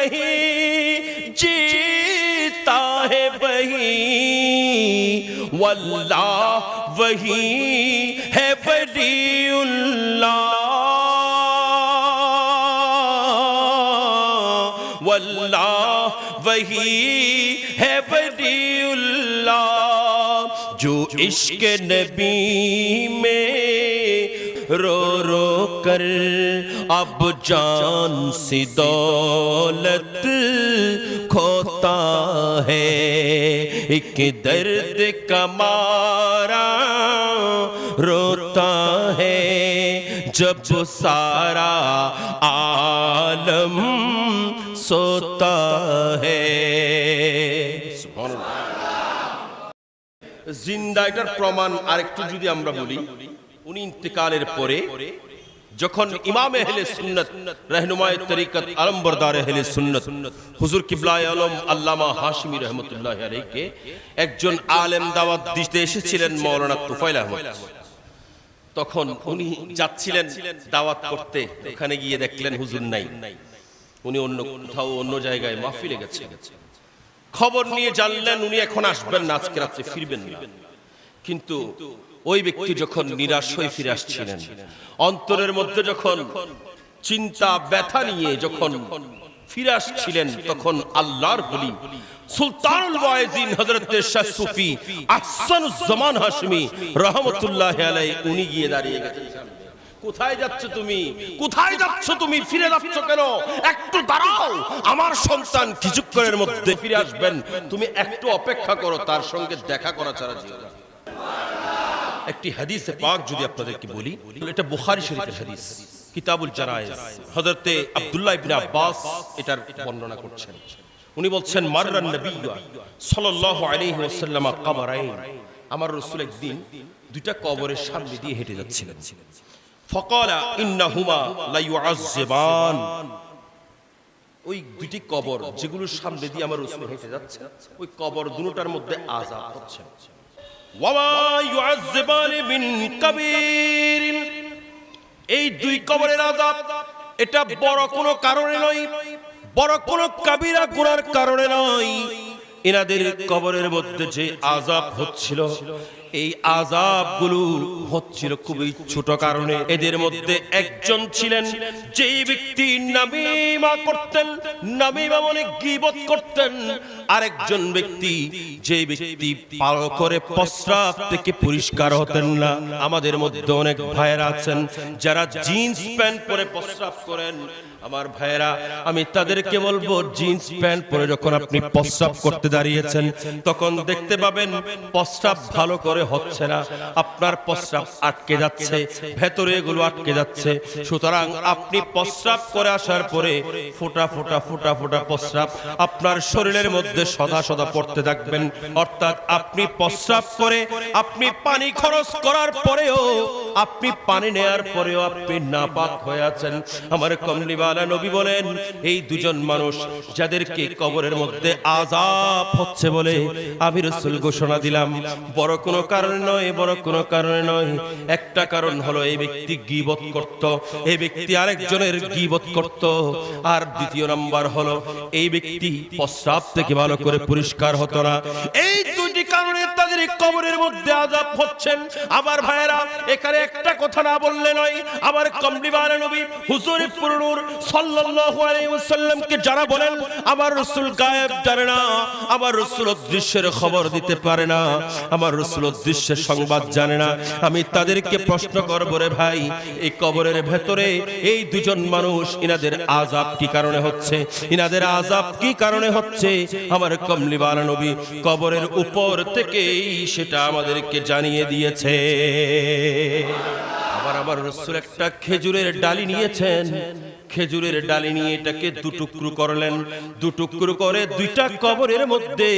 نہیں، جیتا ہے وہی، واللہ وہی ہے ولی اللہ۔ واللہ وہی ہے ولی اللہ۔ جو عشق نبی میں رو رو کر اب جان سی دولت کھوتا ہے۔ ایک درد کمارا روتا ہے۔ جب سارا عالم سوتا ہے۔ زندہ پرمان প্রমাণ আরেকটু যদি আমরা بولی۔ উনি ইন্তেকালের পরে যখন ইমাম এহলে সুন্নত রহনুমায় তরিকত আলমবরদার এহলে সুন্নত হুজুর কিবলায় আলম আল্লামা হাশমি রহমতুল্লাহ আলাইকে একজন আলেম দাওয়াত দিতে এসেছিলেন মৌলানা তুফাইল আহমদ। তখন উনি যাচ্ছিলেন দাওয়াত করতে। ওখানে গিয়ে দেখলেন হুজুর নাই। উনি অন্য কোথাও অন্য জায়গায় মাহফিলে গেছে খবর নিয়ে জানলেন উনি এখন আসবেন না আজকে রাত্রে ফিরবেন না। কিন্তু ওই ব্যক্তি যখন নিরাশ হয়ে ফিরে আসছিলেন, অন্তরের মধ্যে যখন চিন্তা, ব্যথা নিয়ে যখন ফিরে আসছিলেন, তখন আল্লাহর বলি, সুলতানুল ওয়াইজিন হযরত শাহ সুফি হাশমি আলাইহি, উনি গিয়ে দাঁড়িয়ে গেছেন কোথায় যাচ্ছ তুমি? কোথায় যাচ্ছ তুমি? ফিরে যাচ্ছ কেন? একটু দাঁড়াও। আমার সন্তান কিছুক্ষণের মধ্যে ফিরে আসবেন। তুমি একটু অপেক্ষা করো, তার সঙ্গে দেখা করা ছাড়া যেও না। একটি হাদিসে পাক যদি আপনাদেরকে বলি এটা বুখারী শরীফের হাদিস কিতাবুল জারায়েজ। হযরতে আব্দুল্লাহ ইবনে আব্বাস এটার বর্ণনা করছেন। উনি বলছেন মাররান নবী সাল্লাল্লাহু আলাইহি ওয়াসাল্লাম কবরাইন। আমার রাসূল একদিন দুইটা কবরের সামনে দিয়ে হেঁটে যাচ্ছিলেন। ফকালা ইন্নাহুমা লা ইউআযযিবান ওই দুটি কবর যেগুলোর সামনে দিয়ে আমার রাসূল হেঁটে যাচ্ছে ওই কবর দুটোটার মধ্যে আযাব হচ্ছে। এই দুই কবরের আজাদ এটা বড় কোনো কারণে নয়, বড় কোনো কাবিরা গুনার কারণে নয়। এনাদের কবরের মধ্যে যে আজাব হচ্ছিল এই আযাবগুলো হচ্ছিল খুবই ছোট কারণে এদের মধ্যে একজন ছিলেন যেই ব্যক্তি নামিমা করতেন, নামিমা মানে গীবত করতেন। আরেকজন ব্যক্তি যে ব্যক্তি পাল করে প্রস্রাব থেকে পরিষ্কার হতেন না। আমাদের মধ্যে অনেক ভাইয়েরা আছেন যারা জিন্স প্যান্ট পরে প্রস্রাব করেন। আমার ভাইয়েরা, আমি তাদেরকে বলব, জিন্স প্যান্ট পরে যখন আপনি প্রস্রাব করতে দাঁড়িয়েছেন, তখন দেখতে পাবেন প্রস্রাব ভালো করে হচ্ছে না, আপনার প্রস্রাব আটকে যাচ্ছে, ভেতরে এগুলো আটকে যাচ্ছে। সুতরাং আপনি প্রস্রাব করে আসার পরে ফোটা ফোটা ফোটা ফোটা প্রস্রাব আপনার শরীরের মধ্যে সদা সদা পড়তে থাকবেন। অর্থাৎ আপনি প্রস্রাব করে আপনি পানি খরচ করার পরেও আপনি পানি নেয়ার পরেও আপনি নাপাক হয়ে আছেন। আমার কমলিওয়ালা নবী বলেন, এই দুজন মানুষ যাদেরকে কবরের মধ্যে আজাব হচ্ছে বলে আমি রসুল ঘোষণা দিলাম। বড় কোনো কারণে নয়, বড় কোনো কারণে নয়। একটা কারণ হলো এই ব্যক্তি গিবত করত, এই ব্যক্তি আরেকজনের গিবত করত। আর দ্বিতীয় নাম্বার হলো, এই ব্যক্তি প্রস্রাব থেকে ভালো করে পরিষ্কার হতো না। এই তাদের কবরের মধ্যে আজাব হচ্ছেন। আমার ভাইয়েরা, এখানে একটা কথা না বললে নয়, আমার কমলিবালা নবী হুজুর পুরনুর সাল্লাল্লাহু আলাইহি ওয়াসাল্লামকে যারা বলেন, আমার রাসূল গায়েব জানে না, আমার রাসূল অদৃশ্যের খবর দিতে পারে না, আমার রাসূল অদৃশ্যের সংবাদ জানে না। আমি তাদেরকে প্রশ্ন করব রে ভাই, এই কবরের ভেতরে এই দুজন মানুষ, ইনাদের আজাব কি কারণে হচ্ছে? ইনাদের আজাব কি কারণে হচ্ছে? আমার কমলিবালা নবী কবরের উপর থেকেই সেটা আমাদেরকে জানিয়ে দিয়েছে। আবার আমার রসুল একটা খেজুরের ডালি নিয়েছেন। খেজুরের ডালি নিয়ে এটাকে দুটুকরু করলেন। দুটুকরু করে দুইটা কবরের মধ্যে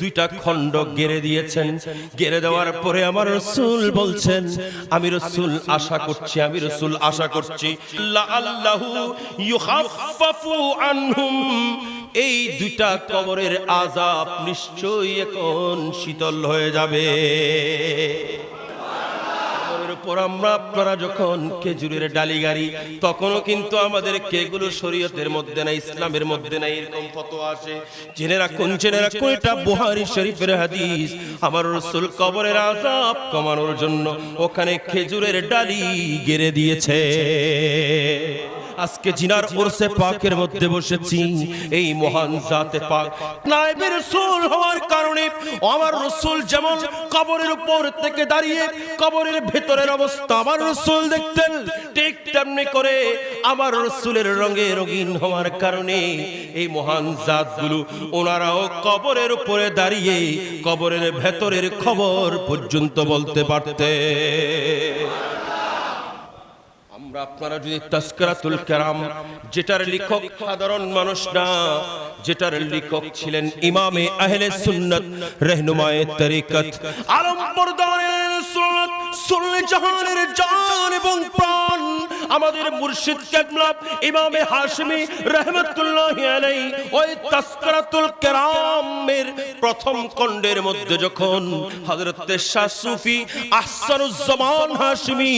দুইটা খণ্ড গেড়ে দিয়েছেন। গেড়ে দেওয়ার পরে আমার রসুল বলছেন, আমি রসুল আশা করছি, আমি রসুল আশা করছি। আনহুম এই দুইটা কবরের আজাব নিশ্চয়ই এখন শীতল হয়ে যাবে। যখন খেজুরের ডালি গাড়ি, তখনও কিন্তু আমাদের কেগুলো শরীয়তের মধ্যে নাই, ইসলামের মধ্যে নাই, এরকম ফতোয়া আসে। জেনে রাখুন জেনে রাখুন, এটা বুহারি শরীফের হাদিস। আমার রসুল কবরের আযাব কমানোর জন্য ওখানে খেজুরের ডালি গেড়ে দিয়েছে। আজকে জিনার ওরসে পাকের মধ্যে বসেছি। এই মহান জাতে পাক। নাইবে রসুল হওয়ার কারণে আমার রসুল যেমন কবরের উপর থেকে দাঁড়িয়ে কবরের ভেতরের অবস্থা আমার রসুল দেখতেন, ঠিক তেমনি করে আমার রসুলের রঙে রঙিন হওয়ার কারণে এই মহান জাতগুলো ওনারাও কবরের উপরে দাঁড়িয়ে কবরের ভেতরের খবর পর্যন্ত বলতে পারতে আমরা আপনারা যদি তাস্করাতুল কেরাম, যেটার লেখক সাধারণ মানুষ না, যেটার লেখক ছিলেন ইমামে আহলে সুন্নত, রহনুমায়ে তরিকত আলম বরদানের সুন্নত, সুন্নে জাহানের জান এবং প্রাণ আমাদের মুর্শিদ কেবলা ইমামে হাশমি রহমতুল্লাহি আলাইহি ওই তাস্করাতুল কারামের প্রথম খণ্ডের মধ্যে যখন শাহ সুফি আহসানুজ্জামান হাশমি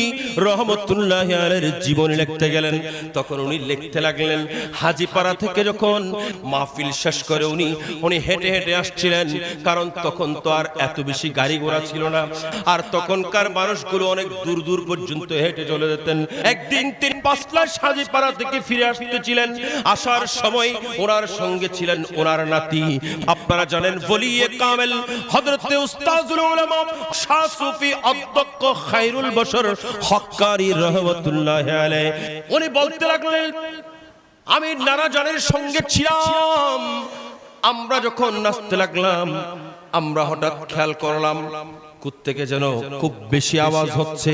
লিখতে গেলেন, তখন উনি লিখতে লাগলেন, হাজিপাড়া থেকে যখন মাহফিল শেষ করে উনি উনি হেঁটে হেঁটে আসছিলেন, কারণ তখন তো আর এত বেশি গাড়ি ঘোড়া ছিল না, আর তখনকার মানুষগুলো অনেক দূর দূর পর্যন্ত হেঁটে চলে যেতেন, একদিন তিন পাঁচলা থেকে ফিরে আসতেছিলেন। আসার সময় ওনার সঙ্গে ছিলেন ওনার নাতি। আপনারা জানেন বলিয়ে কামেল, হযরতে উস্তাজুল উলামা অধ্যক্ষ খায়রুল বশর হক্কারি আলাইহি। উনি বলতে লাগলেন, আমি সঙ্গে ছিলাম। আমরা যখন নাচতে লাগলাম, আমরা হঠাৎ খেয়াল করলাম থেকে যেন খুব বেশি আওয়াজ হচ্ছে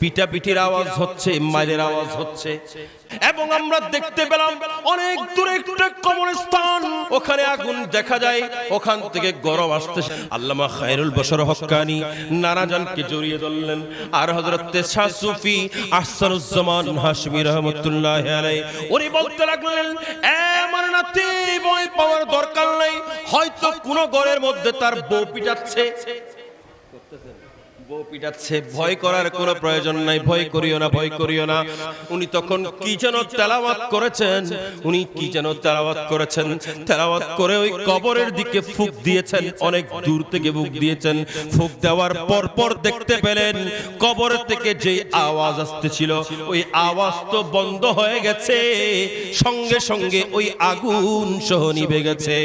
পিটাপিটির আওয়াজ হচ্ছে মাইলের আওয়াজ হচ্ছে। এবং আমরা দেখতে পেলাম অনেক দূরে একটা কবরস্থান ওখানে আগুন দেখা যায় ওখান থেকে গরম আসতে আল্লামা খায়রুল বশর হক্কানি নারাজানকে জড়িয়ে ধরলেন। আর হযরত শাহ সুফি আহসানুজ্জামান হাশমি রহমাতুল্লাহ আলাইহি। উনি বলতে লাগলেন এ আমার নাতি বই পাওয়ার দরকার নাই। হয়তো কোনো ঘরের মধ্যে তার বউ পিটাচ্ছে। বউ পিটাচ্ছে ভয় করার কোনো প্রয়োজন নাই ভয় করিও না ভয় করিও না উনি তখন কি যেন তেলাওয়াত করেছেন? উনি কি যেন তেলাওয়াত করেছেন? তেলাওয়াত করে ওই কবরের দিকে ফুক দিয়েছেন অনেক দূর থেকে ফুক দিয়েছেন। ফুক দেওয়ার পর পর দেখতে পেলেন কবর থেকে যে আওয়াজ আসতেছিল ওই আওয়াজ তো বন্ধ হয়ে গেছে। সঙ্গে সঙ্গে ওই আগুন সহ নিভে গেছে।